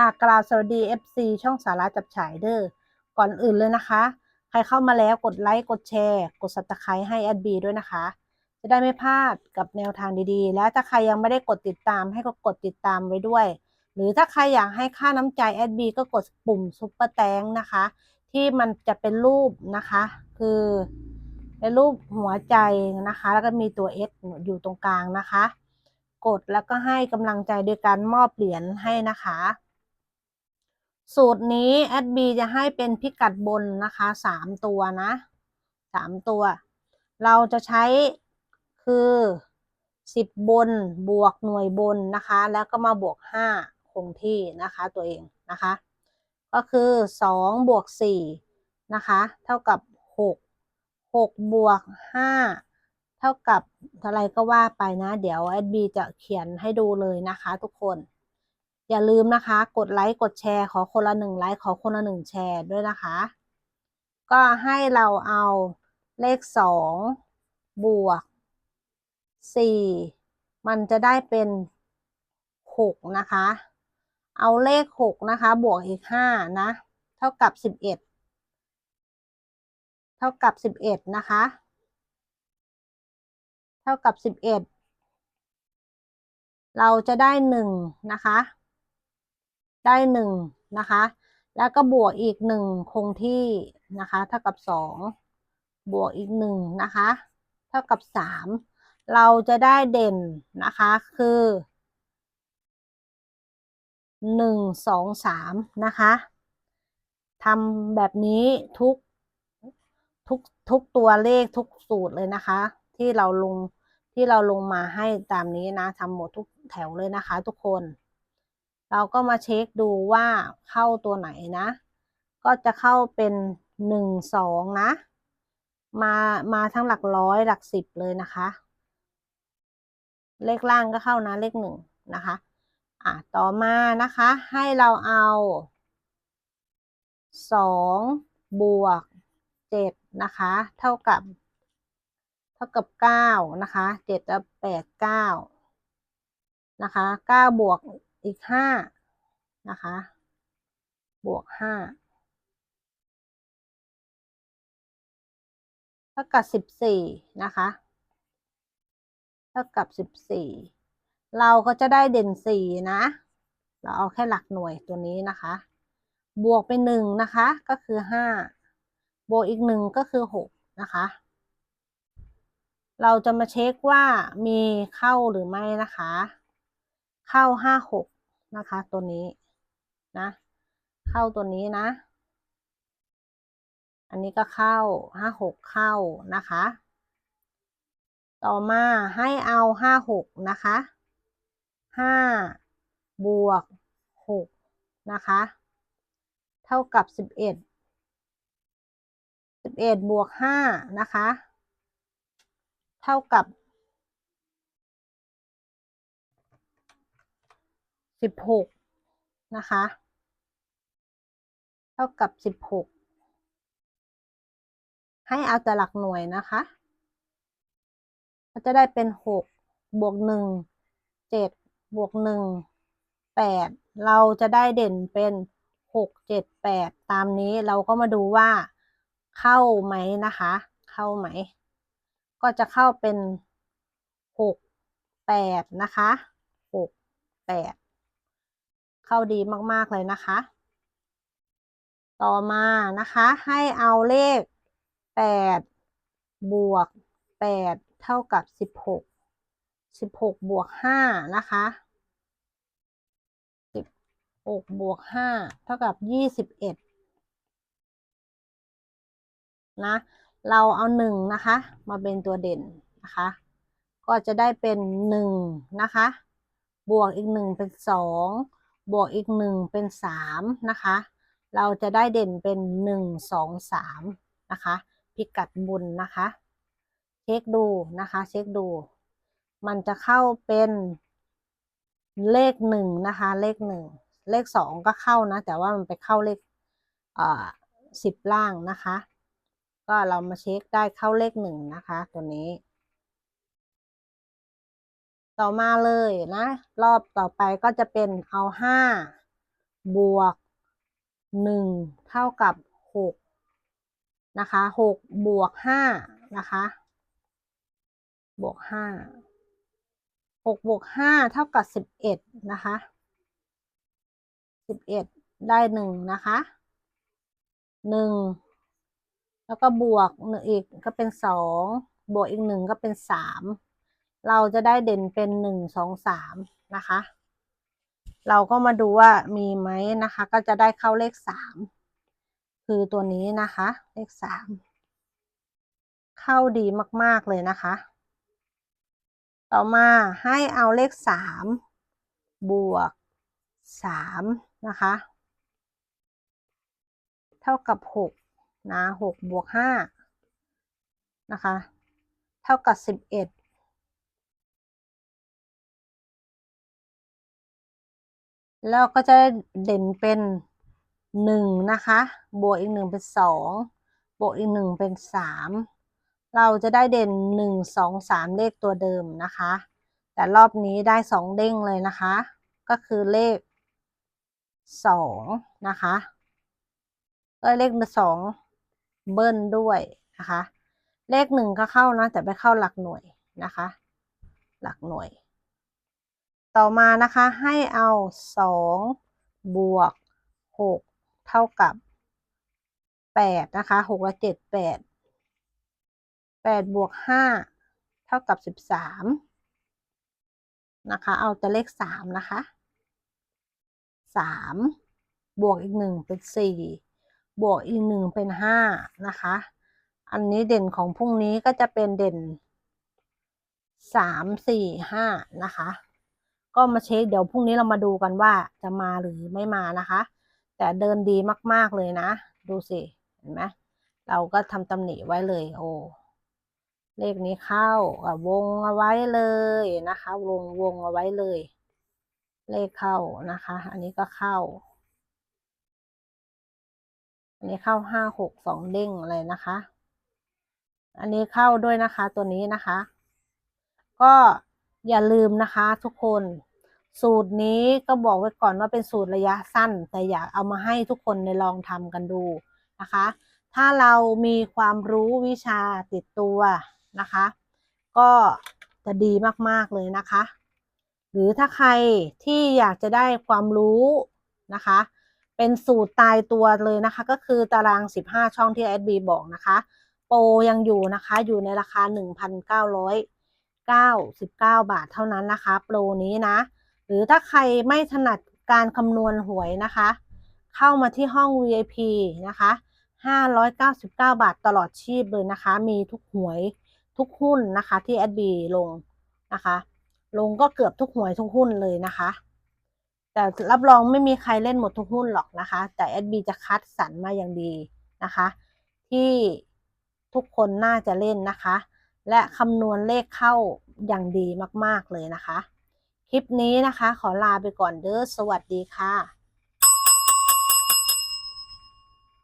หากกล่าวสวัสดี FC ช่องสาระจับฉายเด้อ ก่อนอื่นเลยนะคะ ใครเข้ามาแล้วกดไลค์ กดแชร์ กด subscribe ให้แอดบีด้วยนะคะ จะได้ไม่พลาดกับแนวทางดีๆ แล้วถ้าใครยังไม่ได้กดติดตามให้ก็กดติดตามไว้ด้วย หรือถ้าใครอยากให้ค่าน้ำใจแอดบีก็กดปุ่มซุปเปอร์แตงนะคะ ที่มันจะเป็นรูปนะคะ คือเป็นรูปหัวใจนะคะ แล้วก็มีตัว S อยู่ตรงกลางนะคะ กดแล้วก็ให้กำลังใจโดยการมอบเหรียญให้นะคะ สูตรนี้แอดบีจะให้เป็นพิกัดบนนะคะสามตัวนะสามตัว เราจะใช้คือสิบบนบวกหน่วยบนนะคะ แล้วก็มาบวกห้าคงที่นะคะตัวเองนะคะ ก็คือสองบวกสี่นะคะ เท่ากับหกหกบวกห้าเท่ากับอะไรก็ว่าไปนะ เดี๋ยวแอดบีจะเขียนให้ดูเลยนะคะทุกคน อย่าลืมนะคะ กดไลค์กดแชร์ขอคนละหนึ่งไลค์ขอคนละหนึ่งแชร์ด้วยนะคะ ก็ให้เราเอาเลขสองบวกสี่มันจะได้เป็นหกนะคะ เอาเลขหกนะคะ บวกอีกห้านะ เท่ากับสิบเอ็ดเท่ากับสิบเอ็ดนะคะ เท่ากับสิบเอ็ดเราจะได้หนึ่งนะคะ ได้หนึ่งนะคะ แล้วก็บวกอีกหนึ่งคงที่นะคะ เท่ากับสองบวกอีกหนึ่งนะคะ เท่ากับสามเราจะได้เด่นนะคะคือหนึ่งสองสามนะคะทำแบบนี้ทุกทุกทุกตัวเลขทุกสูตรเลยนะคะ ที่เราลงที่เราลงมาให้ตามนี้นะทำหมดทุกแถวเลยนะคะทุกคน เราก็มาเช็คดูว่าเข้าตัวไหนนะ ก็จะเข้าเป็นหนึ่งสองนะ มามาทั้งหลักร้อยหลักสิบเลยนะคะ เลขล่างก็เข้านะเลขหนึ่งนะคะอะต่อมานะคะให้เราเอาสองบวกเจ็ดนะคะ เท่ากับ เท่ากับเก้านะคะเจ็ดกับแปดเก้านะคะเก้าบวก อีกห้านะคะ บวกห้าเท่ากับสิบสี่นะคะเท่ากับสิบสี่เราก็จะได้เด่นสี่นะ เราเอาแค่หลักหน่วยตัวนี้นะคะ บวกไปหนึ่งนะคะ ก็คือห้าบวกอีกหนึ่งก็คือหกนะคะ เราจะมาเช็คว่ามีเข้าหรือไม่นะคะ เข้าห้าหก นะคะ ตัวนี้นะ เข้าตัวนี้นะ อันนี้ก็เข้าห้าหกเข้านะคะ ต่อมาให้เอาห้าหกนะคะห้าบวกหกนะคะ เท่ากับสิบเอ็ดสิบเอ็ดบวกห้านะคะ เท่ากับ สิบหกนะคะ เท่ากับสิบหกให้เอาแต่หลักหน่วยนะคะก็จะได้เป็นหกบวกหนึ่งเจ็ดบวกหนึ่งแปดเราจะได้เด่นเป็นหกเจ็ดแปดตามนี้เราก็มาดูว่าเข้าไหมนะคะ เข้าไหม ก็จะเข้าเป็นหกแปดนะคะหกแปด เข้าดีมากๆเลยนะคะ ต่อมานะคะให้เอาเลขแปดบวกแปดเท่ากับสิบหกสิบหกบวกห้านะคะสิบหกบวกห้าเท่ากับยี่สิบเอ็ดนะ เราเอาหนึ่งนะคะ มาเป็นตัวเด่นนะคะก็จะได้เป็นหนึ่งนะคะ บวกอีกหนึ่งเป็นสอง บวกอีกหนึ่งเป็นสามนะคะ เราจะได้เด่นเป็นหนึ่งสองสามนะคะ พิกัดบุญนะคะ เช็คดูนะคะ เช็คดู มันจะเข้าเป็นเลขหนึ่งนะคะ เลขหนึ่งเลขสองก็เข้านะ แต่ว่ามันไปเข้าเลขสิบล่างนะคะ ก็เรามาเช็คได้เข้าเลขหนึ่งนะคะ ตัวนี้ ต่อมาเลยนะ รอบต่อไปก็จะเป็นเอาห้าบวกหนึ่งเท่ากับหกนะคะหกบวกห้านะคะ บวกห้าหกบวกห้าเท่ากับสิบเอ็ดนะคะสิบเอ็ดได้หนึ่งนะคะหนึ่งแล้วก็บวกหนึ่งอีกก็เป็นสองบวกอีกหนึ่งก็เป็นสาม เราจะได้เด่นเป็นหนึ่งสองสามนะคะ เราก็มาดูว่ามีไหมนะคะ ก็จะได้เข้าเลขสามคือตัวนี้นะคะ เลขสามเข้าดีมากๆเลยนะคะ ต่อมาให้เอาเลขสามบวกสามนะคะ เท่ากับหกนะหกบวกห้านะคะ เท่ากับสิบเอ็ด แล้วก็จะเด่นเป็นหนึ่งนะคะ บวกอีกหนึ่งเป็นสองบวกอีกหนึ่งเป็นสามเราจะได้เด่นหนึ่งสองสามเลขตัวเดิมนะคะ แต่รอบนี้ได้สองเด้งเลยนะคะ ก็คือเลขสองนะคะเอ้ยเลขสองเบิ้ลด้วยนะคะ เลขหนึ่งก็เข้านะ แต่ไปเข้าหลักหน่วยนะคะ หลักหน่วย ต่อมานะคะให้เอาสองบวกหกเท่ากับแปดนะคะหกและเจ็ดแปดแปดบวกห้าเท่ากับสิบสามนะคะ เอาแต่เลขสามนะคะสามบวกอีกหนึ่งเป็นสี่บวกอีกหนึ่งเป็นห้านะคะ อันนี้เด่นของพรุ่งนี้ก็จะเป็นเด่นสามสี่ห้านะคะ ก็มาเช็คเดี๋ยวพรุ่งนี้เรามาดูกันว่าจะมาหรือไม่มานะคะ แต่เดินดีมากๆเลยนะ ดูสิเห็นไหมเราก็ทำตำหนิไว้เลย โอ้เลขนี้เข้าวงเอาไว้เลยนะคะ วงวงเอาไว้เลย เลขเข้านะคะ อันนี้ก็เข้า อันนี้เข้าห้าหกสองเด้งเลยนะคะ อันนี้เข้าด้วยนะคะตัวนี้นะคะ ก็อย่าลืมนะคะทุกคน สูตรนี้ก็บอกไว้ก่อนว่าเป็นสูตรระยะสั้น แต่อยากเอามาให้ทุกคนในลองทำกันดูนะคะ ถ้าเรามีความรู้วิชาติดตัวนะคะ ก็จะดีมากๆเลยนะคะ หรือถ้าใครที่อยากจะได้ความรู้นะคะ เป็นสูตรตายตัวเลยนะคะ ก็คือตาราง 15 ช่องที่แอดบีบอกนะคะ โปรยังอยู่นะคะ อยู่ในราคา 1,999 บาทเท่านั้นนะคะ โปรนี้นะ หรือถ้าใครไม่ถนัดการคำนวณหวยนะคะ เข้ามาที่ห้อง VIP นะคะ 599 บาทตลอดชีพเลยนะคะ มีทุกหวยทุกหุ้นนะคะที่แอดบีลงนะคะ ลงก็เกือบทุกหวยทุกหุ้นเลยนะคะ แต่รับรองไม่มีใครเล่นหมดทุกหุ้นหรอกนะคะ แต่แอดบีจะคัดสรรมาอย่างดีนะคะ ที่ทุกคนน่าจะเล่นนะคะ และคำนวณเลขเข้าอย่างดีมาก ๆ เลยนะคะ คลิปนี้นะคะ ขอลาไปก่อนเด้อสวัสดีค่ะ